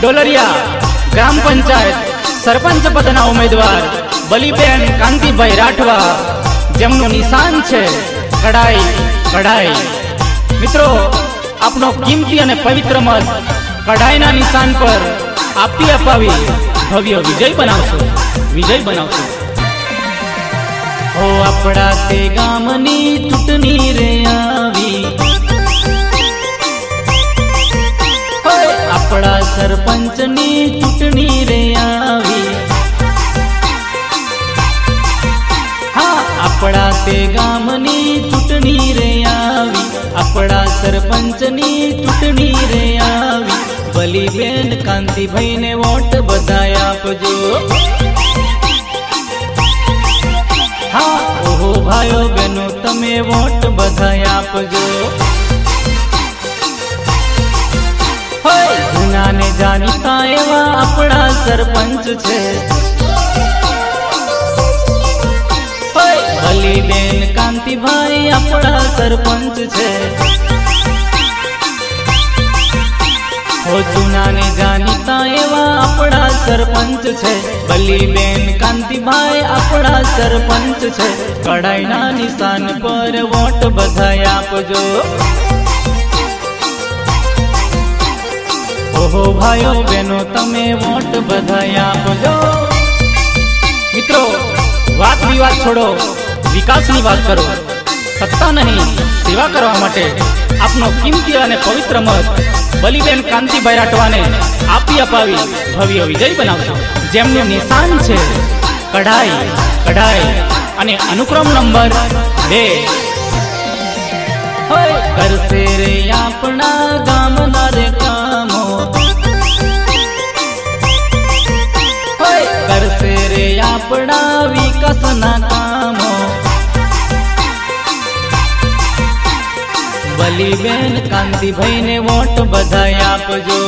ડોલરિયા, ગ્રામ પંચાયત, સરપંચ પદના ઉમેદવાર, બલીબેન કાંતિભાઈ રાઠવા, જેમનું નિશાન છે કડાઈ કડાઈ મિત્રો, આપનો કિંમતી અને પવિત્ર મત કડાઈના નિશાન પર આપી અપાવી. ભવ્ય વિજય બનાવશો. વિજય બનાવશો. ઓ આપણા તે ગામની ચૂંટણી રે આપણા સરપંચની ચૂંટણી રે આવી. હા, આપણા તે ગામની ચૂંટણી રે આવી. આપણા સરપંચની ચૂંટણી રે આવી. બલીબેન, કાંતિભાઈને વોટ બધાય આપજો. હા, ઓહો ભાઈઓ બહેનો, તમે વોટ બધાય આપજો. જૂના જાણીતા એવા આપણા સરપંચ છે. હોય બલીબેન કાંતિભાઈ આપણા સરપંચ છે. હો જૂના જાણીતા એવા આપણા સરપંચ છે. બલીબેન કાંતિભાઈ આપણા સરપંચ છે. કડાઈના નિશાન પર વોટ બધાય આપજો. ઓહો ભાઈઓ બહેનો, તમે વોટ બધાય આપજો. મિત્રો, વાત વિવાદ છોડો, વિકાસની વાત કરો. સત્તા નહીં, સેવા કરવા માટે આપનો કિંમતી અને પવિત્ર મત બલિબેન કાંતિભાઈ રાઠવાને આપી અપાવી ભવ્ય વિજય બનાવશો. જેમનું નિશાન છે, કઢાઈ કઢાઈ અને અનુક્રમ નંબર બે. કરશે રે આપણા ગામના બલીબેન ને વોટ બધાય આપજો.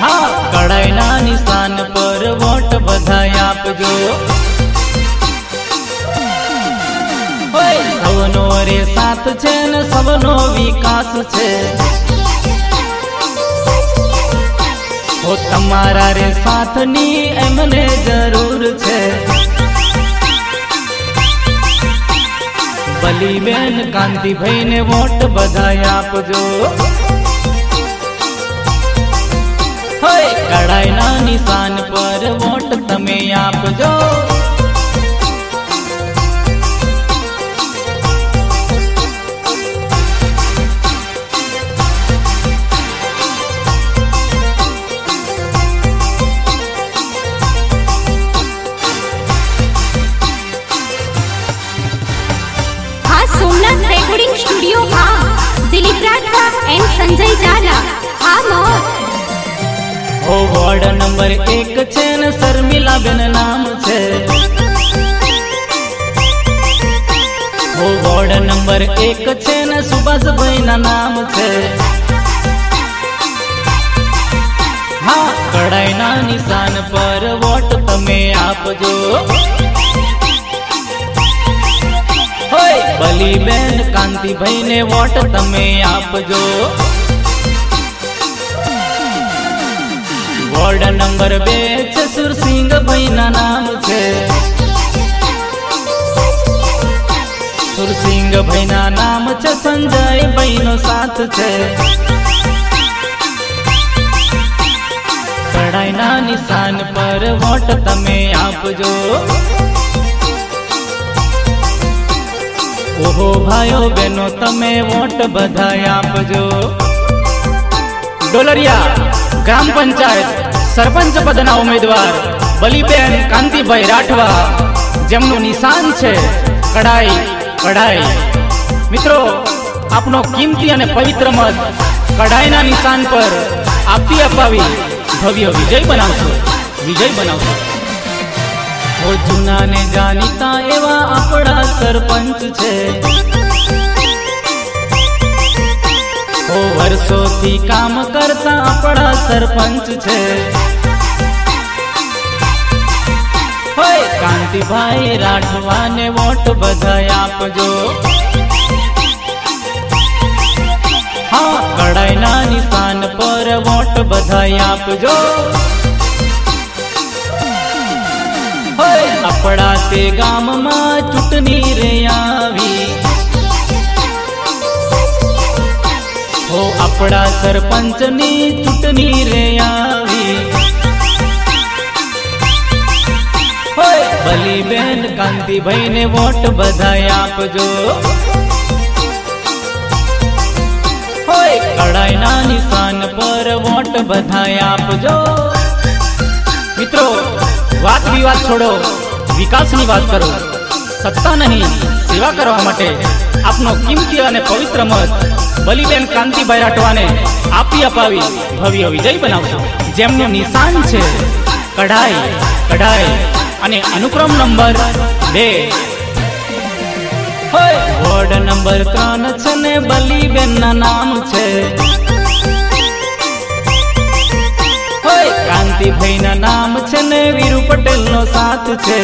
હા, કડાઈના નિશાન પર વોટ બધાય આપજો. સૌનો રે સાથ છે ને સૌનો વિકાસ છે. તમારા રે સાથની એમને જરૂર છે. બલીબેન કાંતિભાઈને વોટ બધાય આપજો. કડાઈ કડાઈના નિશાન પર વોટ તમે આપજો. વોર્ડ નંબર એક છે ને શર્મિલાબેન નામ છે. ઓ વોર્ડ નંબર એક છે ને સુભાષભાઈ ના નામ છે. હા, કડાઈના નિશાન પર વોટ તમે આપજો. હોય કાંતિભાઈ ને વોટ તમે આપજો. વોર્ડ નંબર બે છે સુરસિંગ ભાઈના નામ છે. સુરસિંહ ભાઈના નામ છે, સંજય ભાઈનો સાથ છે. કડાઈના નિશાન પર વોટ તમે આપજો. ઓહો ભાઈઓ બહેનો, તમે વોટ બધા આપજો. ડોલરિયા ગ્રામ પંચાયત. સરપંચ પદના ઉમેદવાર, બલીબેન કાંતિભાઈ રાઠવા. જેમનું નિશાન છે કડાઈ કડાઈ મિત્રો, આપનો કિંમતી અને પવિત્ર મત કડાઈના નિશાન પર આપી અપાવી ભવ્ય વિજય બનાવશો. વિજય બનાવશો. જૂના ને જાણીતા એવા આપણા સરપંચ છે. વર્ષોથી કામ કરતા આપણા સરપંચ છે. હોય કાંતિભાઈ રાઠવાને વોટ બધાય આપજો. હા, કડાઈના નિશાન પર વોટ બધા આપજો. આપણા તે ગામમાં ચૂંટણી રે આવી. હો આપણા સરપંચની ચૂંટણી રે આવી. હોય બલીબેન કાંતિભાઈ ને વોટ બધાય આપજો. કડાઈના નિશાન પર વોટ બધાય આપજો. મિત્રો, વાત વિવાદ છોડો, વિકાસની વાત કરો. સત્તા નહીં, સેવા કરવા માટે આપનો કિંમતી અને પવિત્ર મત બલીબેન કાંતિભાઈ રાઠવાને આપી અપાવી. ભવ્ય વિજય બનાવશો. જેમનું નિશાન છે, કઢાઈ કઢાઈ. અને અનુક્રમ નંબર બે. વોર્ડ નંબર ત્રણ છે ને બલીબેન ના નામ છે. કાંતિભાઈ ના નામ છે ને વીરુ પટેલ નો સાથ છે.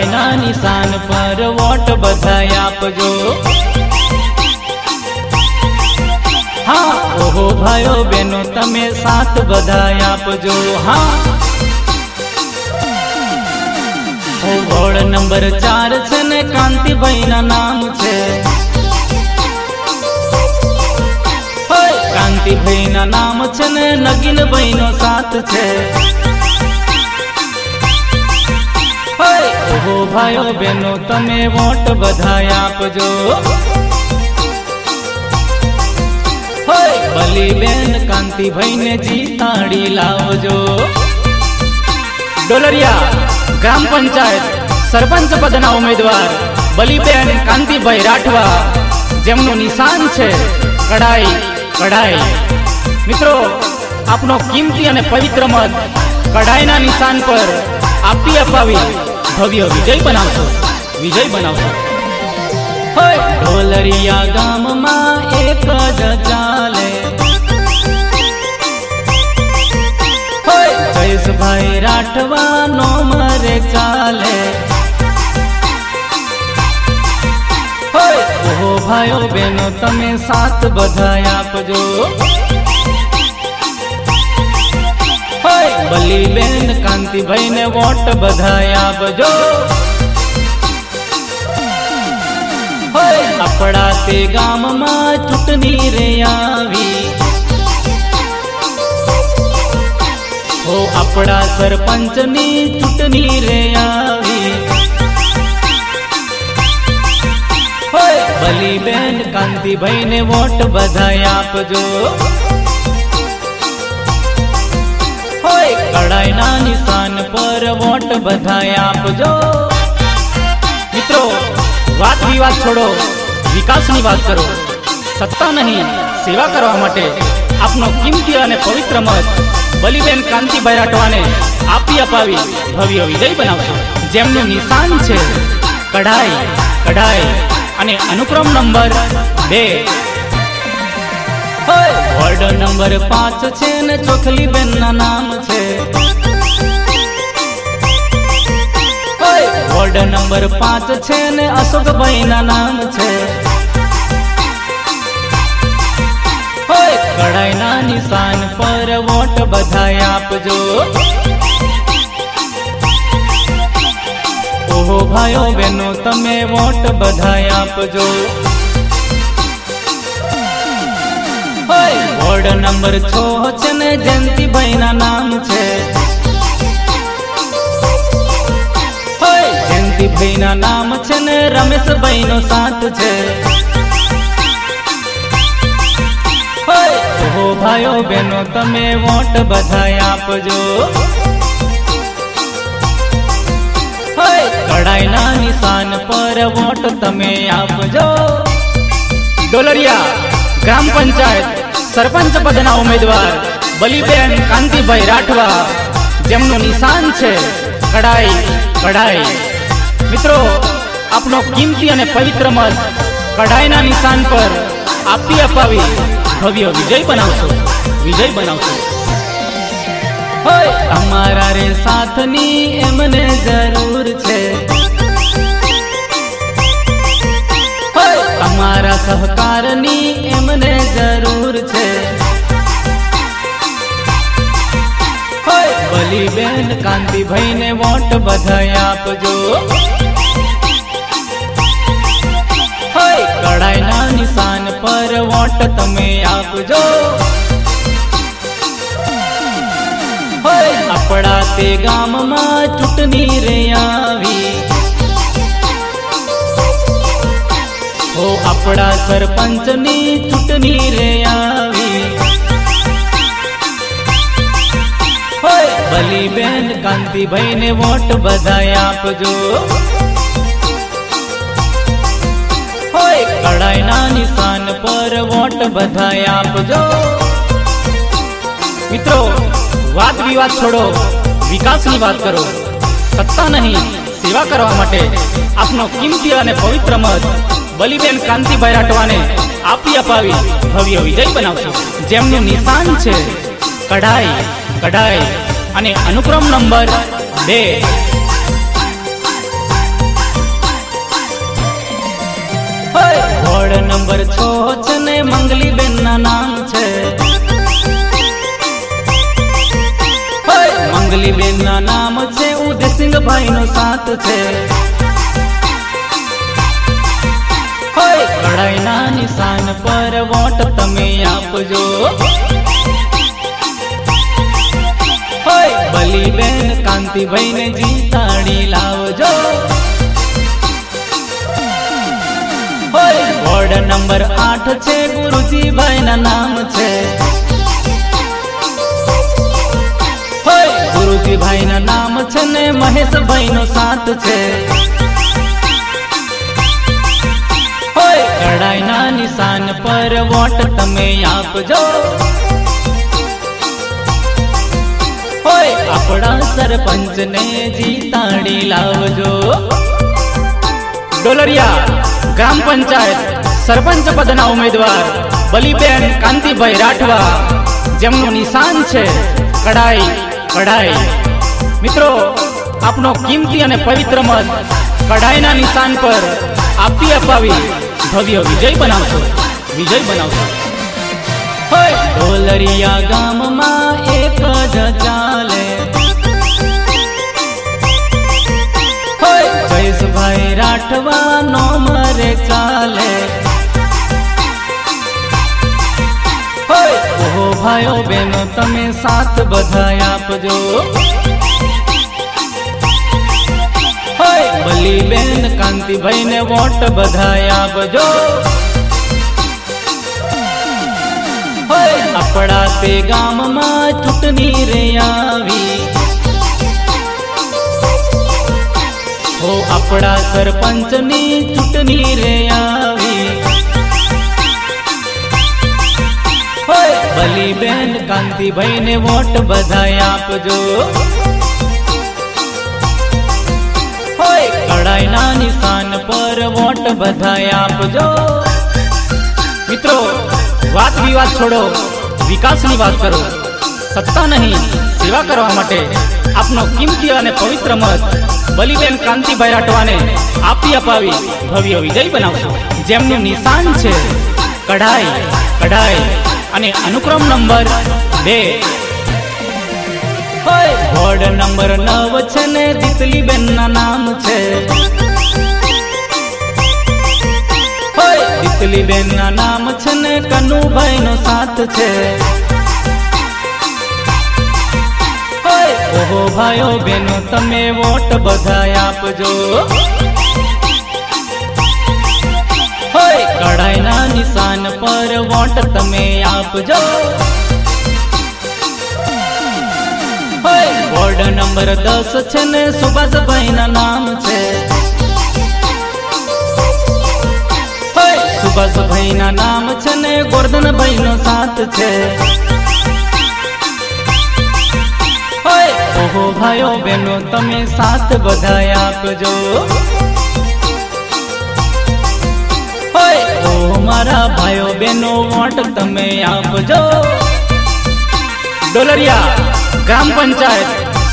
કડાઈના નિશાન પર વોટ બધા આપજો. હા, ઓહો ભાઈઓ બેનો, તમે સાથ બધાય આપજો. હા. વોર્ડ નંબર ચાર છે ને કાંતિભાઈ ના નામ છે. કાંતિભાઈ ના નામ છે ને નગીનભાઈ નો સાથ છે. ઓહો ભાઈઓ બહેનો તમે વોટ બધાય આપજો. હોય! બલીબેન કાંતિભાઈ જીતાડી લાવજો. ડોલરિયા, ગ્રામ પંચાયત, સરપંચ પદના ઉમેદવાર, બલીબેન, કાંતિભાઈ રાઠવા, જેમનું નિશાન છે કડાઈ કડાઈ મિત્રો, આપનો કિંમતી અને પવિત્ર મત કડાઈના નિશાન પર આપી અપાવી. ભવ્ય વિજય બનાવશો. વિજય બનાવશો. ઢોલરિયા ગામમાં એક જ ચાલે. જયેશભાઈ રાઠવા નો મરે ચાલે. ઓહો ભાઈઓ બેનો તમે સાથ બધાય આપજો. હોય બલીબેન કાંતિભાઈ ને વોટ બધાય આપજો. આપણા તે ગામમાં ચૂંટણી રે આવી. હો આપણા સરપંચની ચૂંટણી રે આવી. બલી બેન કાંતિભાઈ ને વોટ બધાય આપજો. હોય કડાઈના નિશાન પર વોટ બધાય આપજો. મિત્રો વાત વિવાદ છોડો, વિકાસની વાત કરો. સત્તા નહીં, સેવા કરવા માટે આપનો કિંમતી અને પવિત્ર મત બલિબેન કાંતિભાઈ રાઠવાને આપી અપાવી ભવ્ય વિજય બનાવશો. જેમનું નિશાન છે, કઢાઈ કઢાઈ અને અનુક્રમ નંબર બે. વોર્ડ નંબર પાંચ છે ને ચોખલી બેન ના નામ છે. વોર્ડ નંબર પાંચ છે ને અશોકભાઈ ના નામ છે. કઢાઈ કડાઈના નિશાન પર વોટ બધાય આપજો. ઓહો ભાઈઓ બહેનો તમે વોટ બધાય આપજો. વોર્ડ નંબર છ છે ને જયંતિભાઈ ના નામ છે. જયંતિભાઈ ના નામ છે ને રમેશભાઈ નો સાથ છે. ઓ ભાઈઓ બહેનો, તમે વોટ બધાય આપજો. કડાઈના નિશાન પર વોટ તમે આપજો. ડોલરિયા ગ્રામ પંચાયત. સરપંચ પદના ઉમેદવાર, બલીબેન કાંતિભાઈ રાઠવા. જેમનું નિશાન છે કડાઈ કડાઈ મિત્રો, આપનો કિંમતી અને પવિત્ર મત કડાઈના નિશાન પર આપી અપાવી. ભવ્ય વિજય બનાવશો વિજય બનાવશો. અમારા રે સાથની એમને જરૂર છે. અમારા સહકારની એમને જરૂર છે. બલીબેન કાંતિભાઈને વોટ બધાય આપજો. કડાઈના નિશાન પર વોટ તમે આપજો. આપણા તે ગામમાં ચૂંટણી રે આવી. આપણા સરપંચની ચૂંટણી રે આવી. ભલી બેન કાંતિભાઈ ને વોટ બધાય આપજો. કડાઈના નિશાન પર વોટ બધાય આપજો. મિત્રો વાત વિવાદ છોડો, વિકાસની વાત કરો. સત્તા નહીં. સેવા કરવા માટે આપનો કિંમતી અને પવિત્ર મત બલિબેન કાંતિભાઈ રાઠવાને આપી અપાવી ભવ્ય વિજય બનાવશે. જેમનું નિશાન છે, કઢાઈ કઢાઈ અને અનુક્રમ નંબર બે. વોર્ડ નંબર છ છે ને મંગલીબેન ના નામ છે. મંગલી બેન ના નામ છે. ઉદયસિંહભાઈ નો સાથ છે કડાઈના નિશાન પર વોટ તમે આપજો બલીબેન કાંતિભાઈને જીતાડી લાવજો વોર્ડ નંબર આઠ છે ગુરુજીભાઈ ના નામ છે ગુરુજીભાઈ ના નામ છે ને મહેશભાઈ નો સાથ છે. કડાઈ ના નિશાન પર વોટ તમે આપજો. આપણા સરપંચને જીતાડી લાવજો. ડોલરિયા, ગ્રામ પંચાયત, સરપંચ પદના ઉમેદવાર, બલીબેન કાંતિભાઈ રાઠવા, જેમનું નિશાન છે કડાઈ. કડાઈ મિત્રો આપનો કિંમતી અને પવિત્ર મત કઢાઈના નિશાન પર આપી અપાવી ભવ્ય વિજય બનાવશો. વિજય બનાવશો. ઢોલરિયા ગામમાં એક જ ચાલે. જયેશભાઈ રાઠવા નો મરે ચાલે. હોય. ભાઈઓ બહેનો, તમે સાથ બધા આપજો. હોય કાંતિભાઈ ને વોટ બધા આપજો. આપણા તે ગામમાં ચૂંટણી રે આવી. હો, આપણા સરપંચની ચૂંટણી રે આવી. હોય કાંતિભાઈ ને વોટ બધાય આપજો. હોય. કડાઈના નિશાન પર વોટ બધાય આપજો. મિત્રો વાત વિવાદ છોડો વિકાસની વાત કરો. સત્તા નહીં સેવા કરવા માટે આપનો કિંમતી અને પવિત્ર મત બલીબેન કાંતિભાઈ રાઠવાને આપી અપાવી ભવ્ય વિજય બનાવશો. જેમનું નિશાન છે કઢાઈ કઢાઈ. અને અનુક્રમ નંબર બે. વોર્ડ નંબર નવ છે ને દીતલીબેન ના નામ છે. જીતલી બેન ના નામ છે ને કનુભાઈ નો સાથ છે. ઓહો ભાઈઓ બેનો તમે વોટ બધા આપજો. હોય. કડાઈના નિશાન પર વોટ તમે આપજો વોર્ડ નંબર દસ છે ને સુભાષભાઈ ના નામ છે. સુભાષભાઈ ના નામ છે ને ગોરધનભાઈ નો સાથ છે. ઓહો ભાઈઓ બહેનો, તમે સાથ બધાય આપજો. મારા ભાઈઓ બહેનો વોટ તમે આપજો. ડોલરિયા, ગ્રામ પંચાયત,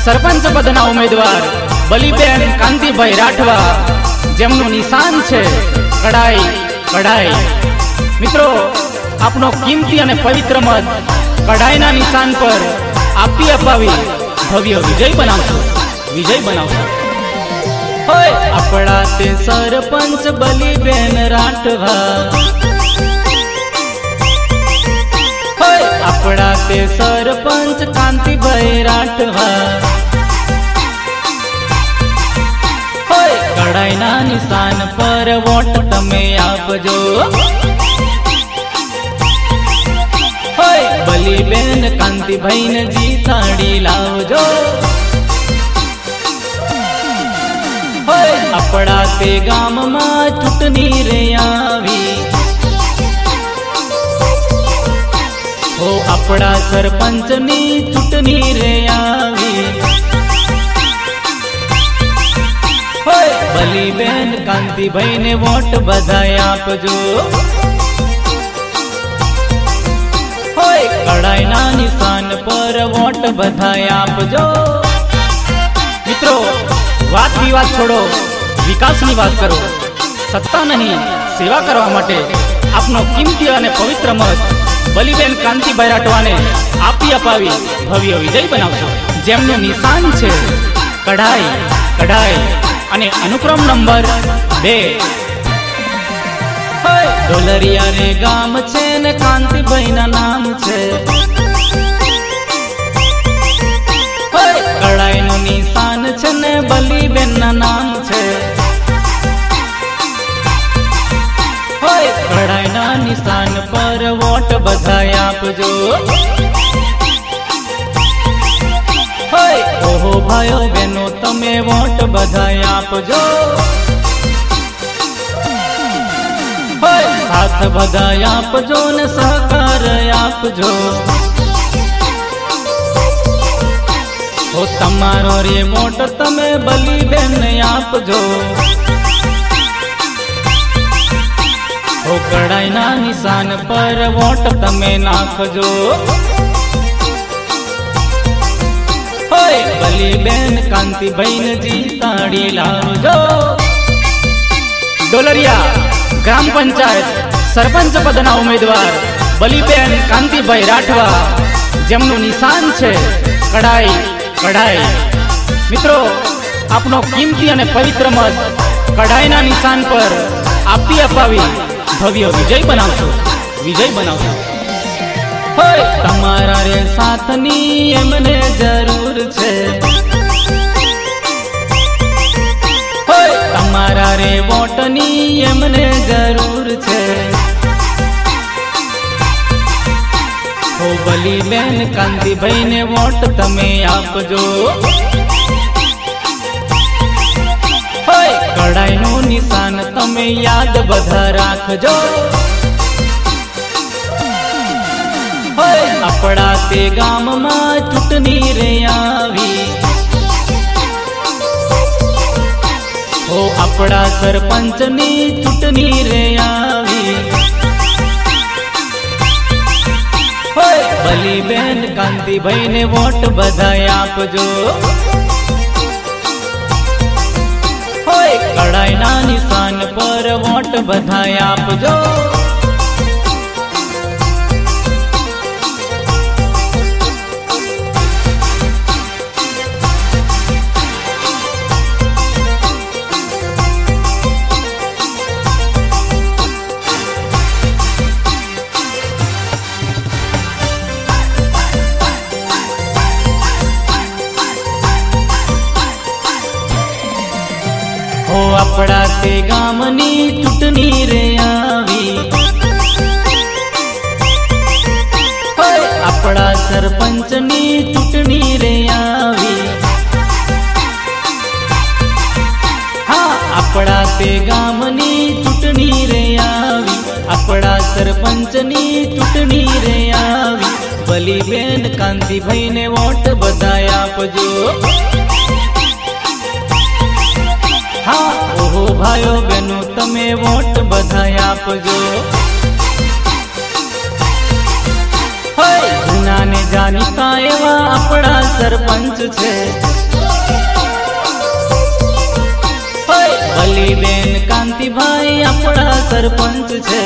સરપંચ પદના ઉમેદવાર, બલીબેન, કાંતિભાઈ રાઠવા, જેમનું નિશાન છે કડાઈ કડાઈ મિત્રો, આપનો કિંમતી અને પવિત્ર મત કઢાઈના નિશાન પર આપી અપાવી. ભવ્ય વિજય બનાવશો. વિજય બનાવશો. આપણા તે સરપંચ બલીબેન રાઠવા. હોય. આપણા તે સરપંચ કાંતિભાઈ રાઠવા. હોય. કડાઈના નિશાન પર વોટ તમે આપજો. હોય. કાંતિભાઈ ને જીતાડી લાવજો. આપણા તે ગામમાં ચૂંટણી રે આવી. હો આપણા સરપંચની ચૂંટણી રે આવી. હોય કાંતિભાઈ ને વોટ બધાય આપજો. કડાઈના નિશાન પર વોટ બધાય આપજો. મિત્રો, વાત વિવાદ છોડો. વિકાસની વાત કરો. સત્તા નહીં, સેવા કરવા માટે આપનો કિંમતી અને પવિત્ર મત બલિબેન કાંતિભાઈ રાઠવાને આપી અપાવી ભવ્ય વિજય બનાવશો. જેમનું નિશાન છે, કઢાઈ કઢાઈ અને અનુક્રમ નંબર બે. ડોલરિયા ને ગામ છે ને કાંતિભાઈ ના નામ છે. નિશાન છે ને બલીબેન ના નામ છે હોય નિશાન પર વોટ બધાય આપજો હોય ઓહો ભાઈઓ બેનો તમે વોટ બધાય આપજો હોય સાથ બધાય આપજો ને સહકાર આપજો હો તમારો રિમોટ તમે તમે બલીબેન આપજો. ઓ કડાઈના નિશાન પર વોટ તમે નાખજો. હોય બલીબેન કાંતિભાઈને જીતાડી લાવજો. ડોલરિયા ગ્રામ પંચાયત સરપંચ પદના ઉમેદવાર બલીબેન કાંતિભાઈ રાઠવા. જેમનું નિશાન છે કડાઈ કઢાઈ મિત્રો, આપનો કિંમતી અને પવિત્ર મત કઢાઈના નિશાન પર આપી અપાવી ભવ્ય વિજય બનાવશો. વિજય બનાવશો. તમારા રે સાથની એમને જરૂર છે. તમારા રે વોટની એમને જરૂર છે. હો બલી બેન, કાંતિભાઈને વોટ તમે આપજો. હોય કડાઈનું નિશાન તમે યાદ બધા રાખજો. આપણા તે ગામમાં ચૂંટણી રે આવી. હો, આપણા સરપંચની ચૂંટણી રે આવી. હોય કાંતિભાઈ ને વોટ બધાય આપજો. હોય કડાઈના નિશાન પર વોટ બધાય આપજો. ચૂંટણી રે આવી આપણા સરપંચની ચૂંટણી રે આવી હા આપણા તે ગામની ચૂંટણી રે આવી આપણા સરપંચની ચૂંટણી રે આવી બલીબેન કાંતિભાઈને વોટ બધા આપજો હા ઓહો ભાઈઓ બહેનો, તમે વોટ બધાય આપજો. જૂના ને એવા આપણા સરપંચ છે. અલીબેન કાંતિભાઈ આપણા સરપંચ છે.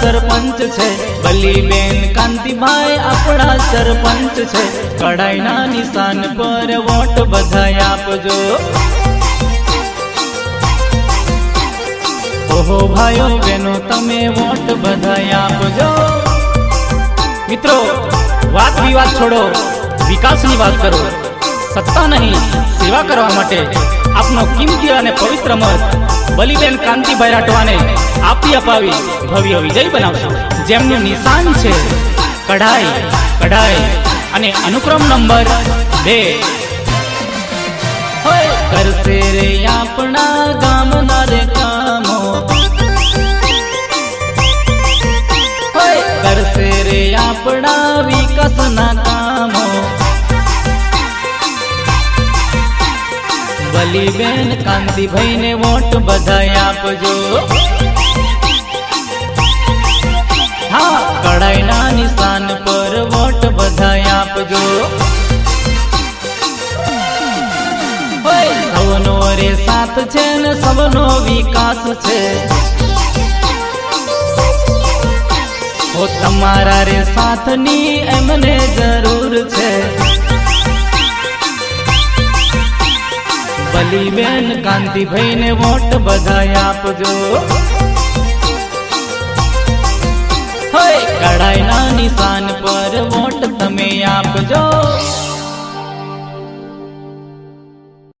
સરપંચ છે. બલીબેન કાંતિભાઈ આપણા સરપંચ છે. કડાઈના નિશાન પર વોટ બધાય આપજો. ઓહો ભાઈઓ બહેનો તમે વોટ બધાય આપજો. મિત્રો, વાત વિવાદ છોડો, વિકાસની વાત કરો. સત્તા નહીં, સેવા કરવા માટે આપનો કિંમતી અને પવિત્ર મત બલીબેન કાંતિભાઈ રાઠવાને આપી અપાવી. ભવ્ય વિજય બનાવશે. જેમનું નિશાન છે કઢાઈ કઢાઈ અને અનુક્રમ નંબર બે. કરશે રે આપણા ગામના રે કામો. કરશે રે આપણા વિકાસના કામો. બલીબેન કાંતિભાઈને વોટ બધાય આપજો. હા, કડાઈના નિશાન પર વોટ બધાય આપજો. સૌનો રે સાથ છે ને સૌનો વિકાસ છે. તમારા રે સાથની એમને જરૂર છે. બલીબેન કાંતિભાઈને વોટ બધાય આપજો. કડાઈના નિશાન પર વોટ તમે આપજો.